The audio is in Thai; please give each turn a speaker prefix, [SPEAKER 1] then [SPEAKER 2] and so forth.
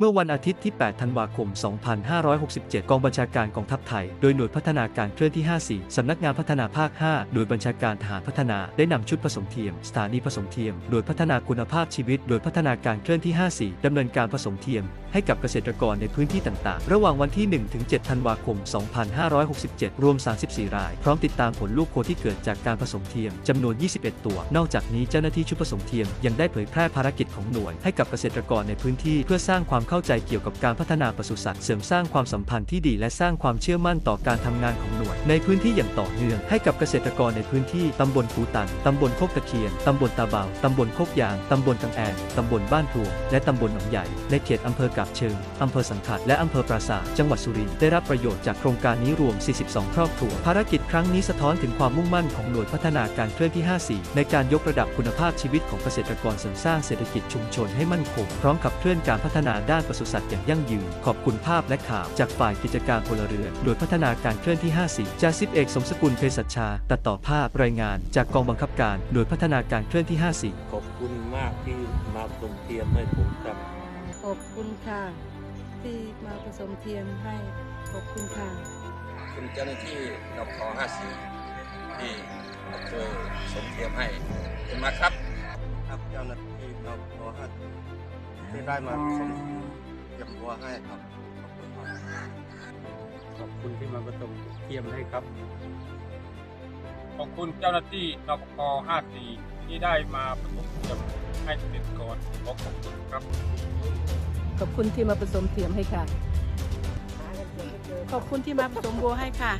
[SPEAKER 1] เมื่อวันอาทิตย์ที่ 8 ธันวาคม 2567 กองบัญชาการกองทัพไทย โดยหน่วยพัฒนาการเคลื่อนที่ 54 สำนักงานพัฒนาภาค 5 โดยบัญชาการทหารพัฒนา ได้นำชุดผสมเทียม สถานีผสมเทียม โดยพัฒนาคุณภาพชีวิต โดยพัฒนาการเคลื่อนที่ 54 ดำเนินการผสมเทียม ให้กับเกษตรกรในพื้นที่ต่างๆ ระหว่างวันที่1ถึง7ธันวาคม 2567 รวม 34 ราย พร้อมติดตามผลลูกโคที่เกิดจากการผสมเทียมจำนวน 21 ตัว นอกจากนี้เจ้าหน้าที่ชุดผสมเทียมยังได้เผยแพร่ภารกิจของหน่วย ให้กับเกษตรกรในพื้นที่เพื่อสร้างความเข้าใจเกี่ยวกับการพัฒนาปศุสัตว์เสริมสร้างความสัมพันธ์ที่ดีและสร้างความเชื่อมั่นต่อการทำงานของ ในพื้นที่อย่างต่อเนื่องให้กับเกษตรกรในพื้นที่ตำบลคูตัน ตำบลโคกตะเคียน ตำบลตาเบา ตำบลโคกยาง ตำบลกังแอนตำบลบ้านพลวงและตำบลหนองใหญ่ ในเขตอำเภอกาบเชิง อำเภอสังขะและอำเภอปราสาท จังหวัดสุรินทร์ ได้รับประโยชน์จากโครงการนี้รวม 42 ครอบครัว ภารกิจครั้งนี้สะท้อนถึงความมุ่งมั่นของหน่วยพัฒนาการเคลื่อนที่ 54 ในการยกระดับคุณภาพชีวิตของเกษตรกรเสริมสร้างเศรษฐกิจชุมชนให้มั่นคง พร้อมขับเคลื่อนการพัฒนาด้านปศุสัตว์อย่างยั่งยืน ขอบคุณภาพและข่าวจากฝ่ายกิจการพลเรือน โดยพัฒนาการเคลื่อนที่ 54จ่าสิบเอกสมสกุลเภสัชชา ตัดต่อภาพรายงานจากกองบังคับการโดยพัฒนาการเคลื่อนที่ 54
[SPEAKER 2] ขอบคุณมากที่มาส่งเทียมให้ผมครับ
[SPEAKER 3] ขอบคุณค่ะ ที่มาผสมเทียมให้ ขอบคุณค่ะ
[SPEAKER 4] คุณเจ้าหน้าที่นพ54ที่มาช่วยสมเทียมให้ขอบคุณมากครับ
[SPEAKER 5] ครับเจ้าหน้าที่นพห้าที่ได้มาสมเตรียมตัวให้ครับขอบคุณมาก
[SPEAKER 6] ขอบคุณที่มาผสมเทียมให้ครับ
[SPEAKER 7] ขอบคุณเจ้าหน้าที่นปก54 ที่ได้มาผสมเทียมให้เกษตรกรขอขอบคุณครับ
[SPEAKER 3] ขอบคุณที่มาผสมเทียมให้ค่ะ
[SPEAKER 8] ขอบคุณที่มาผสมบัวให้ค่ะ